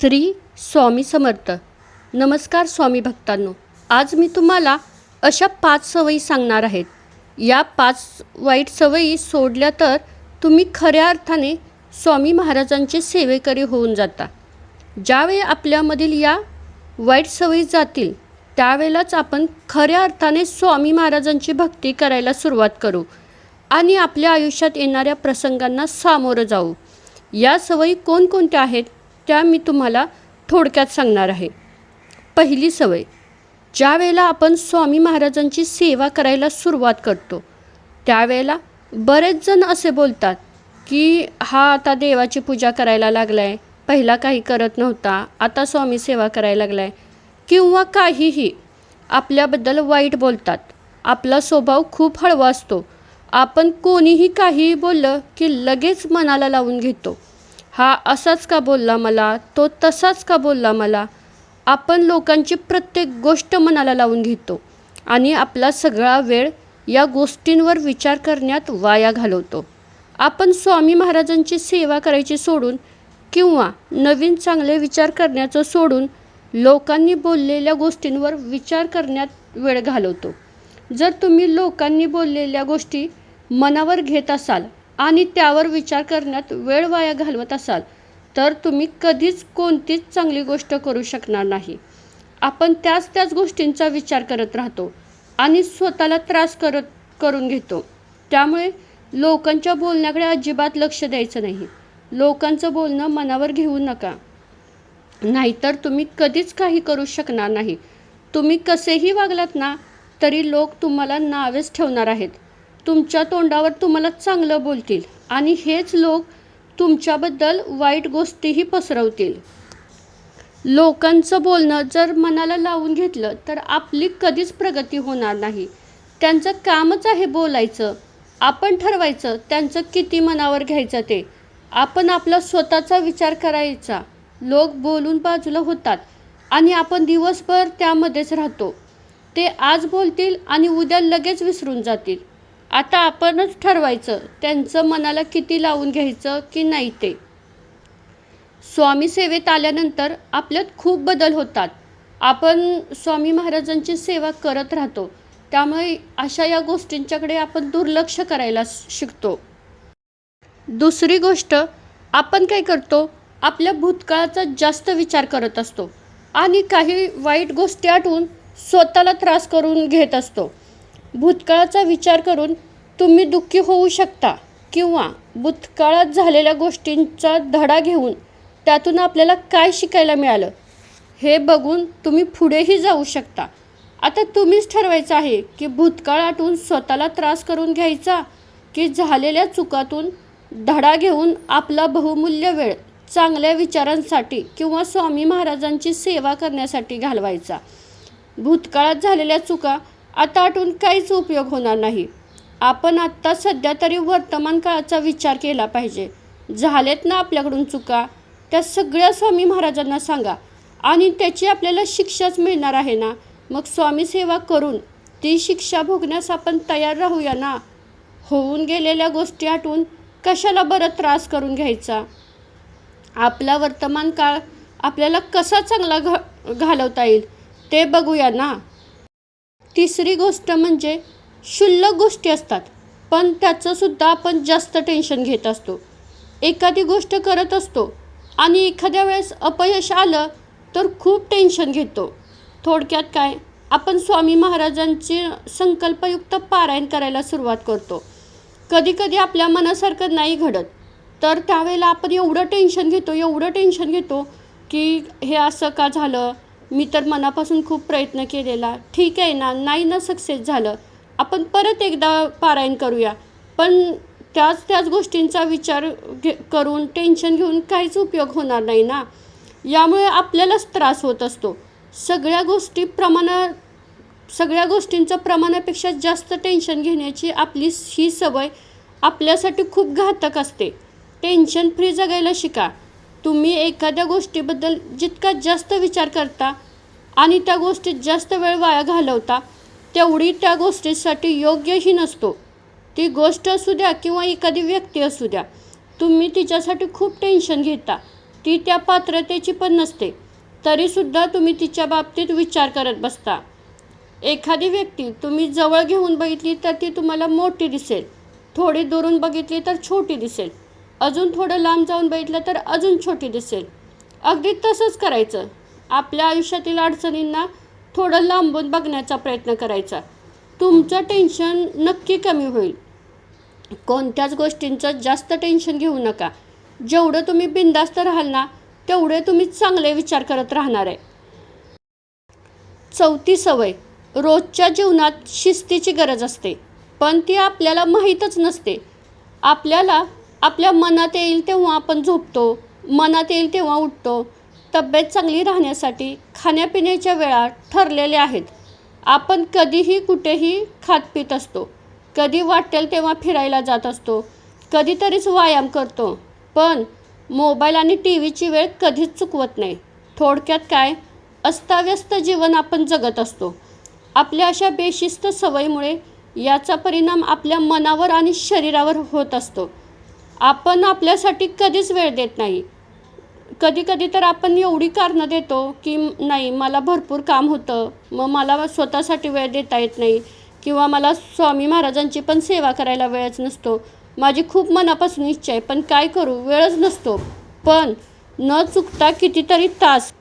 श्री स्वामी समर्थ. नमस्कार स्वामी भक्तांनो. आज मी तुम्हाला अशा पाच सवयी सांगणार आहेत या पाच वाईट सवयी सोडल्या तर तुम्ही खऱ्या अर्थाने स्वामी महाराजांचे सेवेकरी होऊन जाता. ज्यावेळी आपल्यामधील या वाईट सवयी जातील त्यावेळेलाच आपण खऱ्या अर्थाने स्वामी महाराजांची भक्ती करायला सुरुवात करू आणि आपल्या आयुष्यात येणाऱ्या प्रसंगांना सामोरं जाऊ. या सवयी कोणकोणत्या आहेत? त्या मी तुम्हाला थोडक्यात सांगणार आहे. पहिली सवय. ज्या वेळेला आपण स्वामी महाराजांची सेवा करायला सुरुवात करतो त्यावेळेला बरेच जण असे बोलतात की हा आता देवाची पूजा करायला लागला आहे पहिला काही करत नव्हता. आता स्वामी सेवा करायला लागला आहे किंवा काहीही. आपल्याबद्दल वाईट बोलतात. आपला स्वभाव खूप हळवा असतो. आपण कोणीही काहीही बोललं की लगेच मनाला लावून घेतो. हा असाच का बोलला मला? तो तसाच का बोलला मला? आपण लोकांची प्रत्येक गोष्ट मनाला लावून घेतो आणि आपला सगळा वेळ या गोष्टींवर विचार करण्यात वाया घालवतो. आपण स्वामी महाराजांची सेवा करायची सोडून किंवा नवीन चांगले विचार करण्याचं सोडून लोकांनी बोललेल्या गोष्टींवर विचार करण्यात वेळ घालवतो. जर तुम्ही लोकांनी बोललेल्या गोष्टी मनावर घेत असाल आणि त्यावर विचार करण्यात वेळ वाया घालवत असाल तर तुम्ही कधीच कोणतीच चांगली गोष्ट करू शकणार नाही. आपण त्याच त्याच गोष्टींचा विचार करत राहतो आणि स्वतःला त्रास करत करून घेतो. त्यामुळे लोकांच्या बोलण्याकडे अजिबात लक्ष द्यायचं नाही. लोकांचं बोलणं मनावर घेऊ नका. नाहीतर तुम्ही कधीच काही करू शकणार नाही. तुम्ही कसेही वागलात ना तरी लोक तुम्हाला नावेच ठेवणार आहेत. तुमच्या तोंडावर तुम्हाला चांगलं बोलतील आणि हेच लोक तुमच्याबद्दल वाईट गोष्टीही पसरवतील. लोकांचं बोलणं जर मनाला लावून घेतलं तर आपली कधीच प्रगती होणार नाही. त्यांचं कामच आहे बोलायचं. आपण ठरवायचं त्यांचं किती मनावर घ्यायचं ते. आपण आपला स्वतःचा विचार करायचा. लोक बोलून बाजूला होतात आणि आपण दिवसभर त्यामध्येच राहतो. ते आज बोलतील आणि उद्या लगेच विसरून जातील. आता आपणच ठरवायचं त्यांचं मनाला किती लावून घ्यायचं की नाही ते. स्वामी सेवेत आल्यानंतर आपल्यात खूप बदल होतात. आपण स्वामी महाराजांची सेवा करत राहतो. त्यामुळे अशा या गोष्टींच्याकडे आपण दुर्लक्ष करायला शिकतो. दुसरी गोष्ट आपण काय करतो? आपल्या भूतकाळाचा जास्त विचार करत असतो आणि काही वाईट गोष्टी आठवून स्वतःला त्रास करून घेत असतो. भूतकाळाचा विचार करून तुम्ही दुःखी होऊ शकता किंवा भूतकाळात झालेल्या गोष्टींचा धडा घेऊन त्यातून आपल्याला काय शिकायला मिळालं हे बघून तुम्ही पुढेही जाऊ शकता. आता तुम्हीच ठरवायचं आहे की भूतकाळ आठवून स्वतःला त्रास करून घ्यायचा की झालेल्या चुकातून धडा घेऊन आपला बहुमूल्य वेळ चांगल्या विचारांसाठी किंवा स्वामी महाराजांची सेवा करण्यासाठी घालवायचा. भूतकाळात झालेल्या चुका आता आटून काहीच उपयोग होणार नाही. आपण आत्ता सध्या तरी वर्तमान काळाचा विचार केला पाहिजे. झालेत ना आपल्याकडून चुका? त्या सगळ्या स्वामी महाराजांना सांगा. आणि त्याची आपल्याला शिक्षाच मिळणार आहे ना? मग स्वामी सेवा करून ती शिक्षा भोगण्यास आपण तयार राहूया ना? होऊन गेलेल्या गोष्टी आठवून कशाला बरं त्रास करून घ्यायचा? आपला वर्तमान काळ आपल्याला कसा चांगला घ घालवता येईल ते बघूया ना? तिसरी गोष्ट म्हणजे क्षुल्लक गोष्टी असतात पण त्याचंसुद्धा आपण जास्त टेन्शन घेत असतो. एखादी गोष्ट करत असतो आणि एखाद्या वेळेस अपयश आलं तर खूप टेन्शन घेतो. थोडक्यात काय आपण स्वामी महाराजांचे संकल्पयुक्त पारायण करायला सुरुवात करतो. कधीकधी आपल्या मनासारखं नाही घडत तर त्यावेळेला आपण एवढं टेन्शन घेतो एवढं टेन्शन घेतो की हे असं का झालं? मी तर मनापासून खूप प्रयत्न केलेला. ठीक आहे ना नाही ना सक्सेस झालं. आपण परत एकदा पारायण करूया. पण त्याच त्याच गोष्टींचा विचार घे करून टेन्शन घेऊन काहीच उपयोग होणार नाही ना. यामुळे आपल्यालाच त्रास होत असतो. सगळ्या गोष्टी प्रमाणा सगळ्या गोष्टींचं प्रमाणापेक्षा जास्त टेन्शन घेण्याची आपली ही सवय आपल्यासाठी खूप घातक असते. टेन्शन फ्री जगायला शिका. तुम्ही एखाद्या गोष्टीबद्दल जितका जास्त विचार करता आणि त्या गोष्टीत जास्त वेळ वाया घालवता तेवढी त्या गोष्टीसाठी योग्यही नसतो. ती गोष्ट असू द्या किंवा एखादी व्यक्ती असू द्या तुम्ही तिच्यासाठी खूप टेन्शन घेता. ती त्या पात्रतेची पण नसते. तरीसुद्धा तुम्ही तिच्या बाबतीत विचार करत बसता. एखादी व्यक्ती तुम्ही जवळ घेऊन बघितली तर ती तुम्हाला मोठी दिसेल. थोडी दुरून बघितली तर छोटी दिसेल. अजून थोडं लांब जाऊन बघितलं तर अजून छोटी दिसेल. अगदी तसंच करायचं. आपल्या आयुष्यातील अडचणींना थोडं लांबून बघण्याचा प्रयत्न करायचा. तुमचं टेन्शन नक्की कमी होईल. कोणत्याच गोष्टींचं जास्त टेन्शन घेऊ नका. जेवढं तुम्ही बिंदास्त राहाल ना तेवढे तुम्ही चांगले विचार करत राहणार आहे. चौथी सवय रोजच्या जीवनात शिस्तीची गरज असते. पण ती आपल्याला माहीतच नसते. आपल्याला आपल्या मनात येईल तेव्हा आपण झोपतो मनात येईल तेव्हा उठतो. तब्येत चांगली राहण्यासाठी खाण्यापिण्याच्या वेळा ठरलेल्या आहेत. आपण कधीही कुठेही खात पित असतो. कधी वाटेल तेव्हा फिरायला जात असतो. कधीतरीच व्यायाम करतो. पण मोबाईल आणि टी व्हीची वेळ कधीच चुकवत नाही. थोडक्यात काय? अस्ताव्यस्त जीवन आपण जगत असतो. आपल्या अशा बेशिस्त सवयीमुळे याचा परिणाम आपल्या मनावर आणि शरीरावर होत असतो. आपण आपल्यासाठी कधीच वेळ देत नाही. कधी कधी तर आपण एवढी कारणं देतो की नाही मला भरपूर काम होतं. मग मला स्वतःसाठी वेळ देता येत नाही. किंवा मला स्वामी महाराजांची पण सेवा करायला वेळच नसतो. माझी खूप मनापासून इच्छा आहे पण काय करू? वेळच नसतो. पण न चुकता कितीतरी तास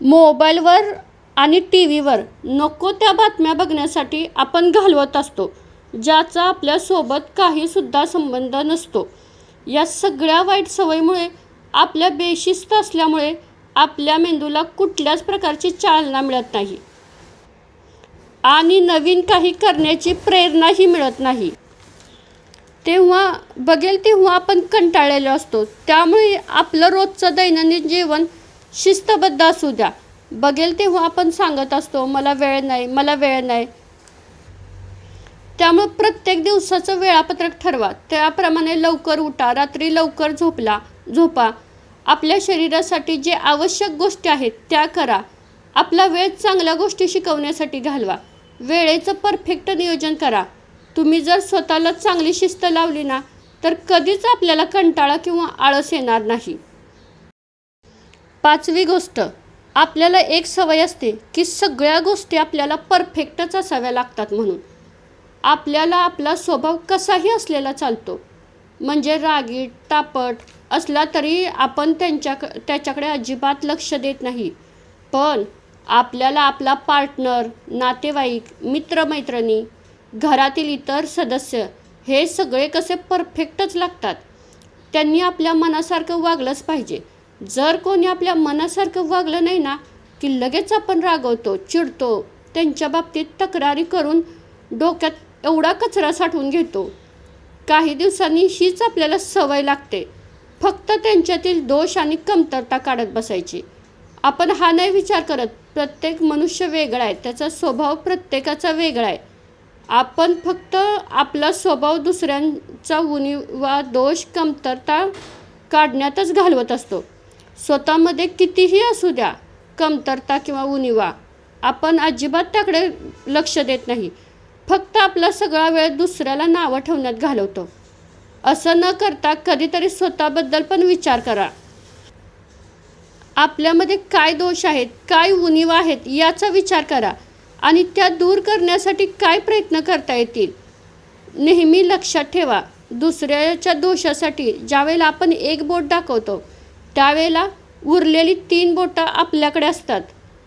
मोबाईलवर आणि टी व्हीवर नको त्या बातम्या बघण्यासाठी आपण घालवत असतो. ज्याचा आपल्यासोबत काहीसुद्धा संबंध नसतो. या सगळ्या वाईट सवयीमुळे आपल्या बेशिस्त असल्यामुळे आपल्या मेंदूला कुठल्याच प्रकारची चालना मिळत नाही. आणि नवीन काही करण्याची प्रेरणाही मिळत नाही. तेव्हा बघेल तेव्हा आपण कंटाळलेलो असतो. त्यामुळे आपलं रोजचं दैनंदिन जीवन शिस्तबद्ध असू द्या. बघेल तेव्हा आपण सांगत असतो मला वेळ नाही मला वेळ नाही. त्यामुळं प्रत्येक दिवसाचं वेळापत्रक ठरवा. त्याप्रमाणे लवकर उठा रात्री लवकर झोपला झोपा. आपल्या शरीरासाठी जे आवश्यक गोष्टी आहेत त्या करा. आपला वेळ चांगल्या गोष्टी शिकवण्यासाठी घालवा. वेळेचं परफेक्ट नियोजन करा. तुम्ही जर स्वतःला चांगली शिस्त लावली ना तर कधीच आपल्याला कंटाळा किंवा आळस येणार नाही. पाचवी गोष्ट. आपल्याला एक सवय असते की सगळ्या गोष्टी आपल्याला परफेक्टच असाव्या लागतात म्हणून. आपल्याला आपला स्वभाव कसाही असलेला चालतो. म्हणजे रागीट तापट असला तरी आपण त्यांच्या त्याच्याकडे अजिबात लक्ष देत नाही. पण आपल्याला आपला पार्टनर नातेवाईक मित्रमैत्रिणी घरातील इतर सदस्य हे सगळे कसे परफेक्टच लागतात? त्यांनी आपल्या मनासारखं वागलंच पाहिजे. जर कोणी आपल्या मनासारखं वागलं नाही ना की लगेच आपण रागवतो चिडतो त्यांच्या बाबतीत तक्रारी करून डोक्यात एवढा कचरा साठवून घेतो. काही दिवसांनी हीच आपल्याला सवय लागते. फक्त त्यांच्यातील दोष आणि कमतरता काढत बसायची. आपण हा नाही विचार करत प्रत्येक मनुष्य वेगळा आहे त्याचा स्वभाव प्रत्येकाचा वेगळा आहे. आपण फक्त आपला स्वभाव दुसऱ्यांचा उणीवा दोष कमतरता काढण्यातच घालवत असतो. स्वतःमध्ये कितीही असू द्या कमतरता किंवा उणीवा आपण अजिबात त्याकडे लक्ष देत नाही. फक्त आपला सगळा वेळ दुसऱ्याला नावं ठेवण्यात घालवतो. असं न करता कधीतरी स्वतःबद्दल पण विचार करा. आपल्यामध्ये काय दोष आहेत काय उणीव आहेत याचा विचार करा आणि त्या दूर करण्यासाठी काय प्रयत्न करता येतील? नेहमी लक्षात ठेवा दुसऱ्याच्या दोषासाठी ज्यावेळेला आपण एक बोट दाखवतो त्यावेळेला उरलेली तीन बोटं आपल्याकडे असतात.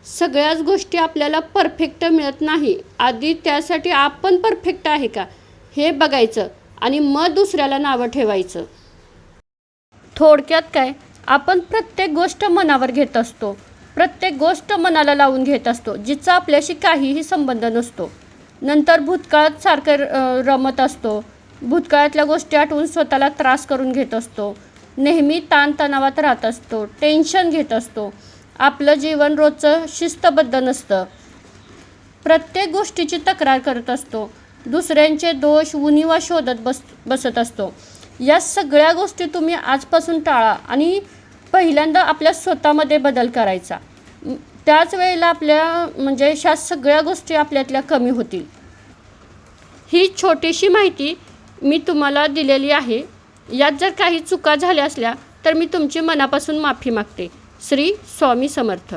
सगळ्याच गोष्टी आपल्याला परफेक्ट मिळत नाही. आधी त्यासाठी आपण परफेक्ट आहे का? हे बघायचं आणि मग दुसऱ्याला नावं ठेवायचं. थोडक्यात काय? आपण प्रत्येक गोष्ट मनावर घेत असतो. प्रत्येक गोष्ट मनाला लावून घेत असतो जिचा आपल्याशी काहीही संबंध नसतो. नंतर भूतकाळात सारखं र- रमत असतो. भूतकाळातल्या गोष्टी आठवून स्वतःला त्रास करून घेत असतो. नेहमी ताणतणावात राहत असतो टेन्शन घेत असतो. आपलं जीवन रोजचं शिस्तबद्ध नसतं. प्रत्येक गोष्टीची तक्रार करत असतो. दुसऱ्यांचे दोष उणीवा शोधत बस बसत असतो. या सगळ्या गोष्टी तुम्ही आजपासून टाळा आणि पहिल्यांदा आपल्या स्वतःमध्ये बदल करायचा. त्याच वेळेला आपल्या म्हणजे ह्या सगळ्या गोष्टी आपल्यातल्या कमी होतील. ही छोटीशी माहिती मी तुम्हाला दिलेली आहे. यात जर काही चुका झाल्या असल्या तर मी तुमची मनापासून माफी मागते. श्री स्वामी समर्थ.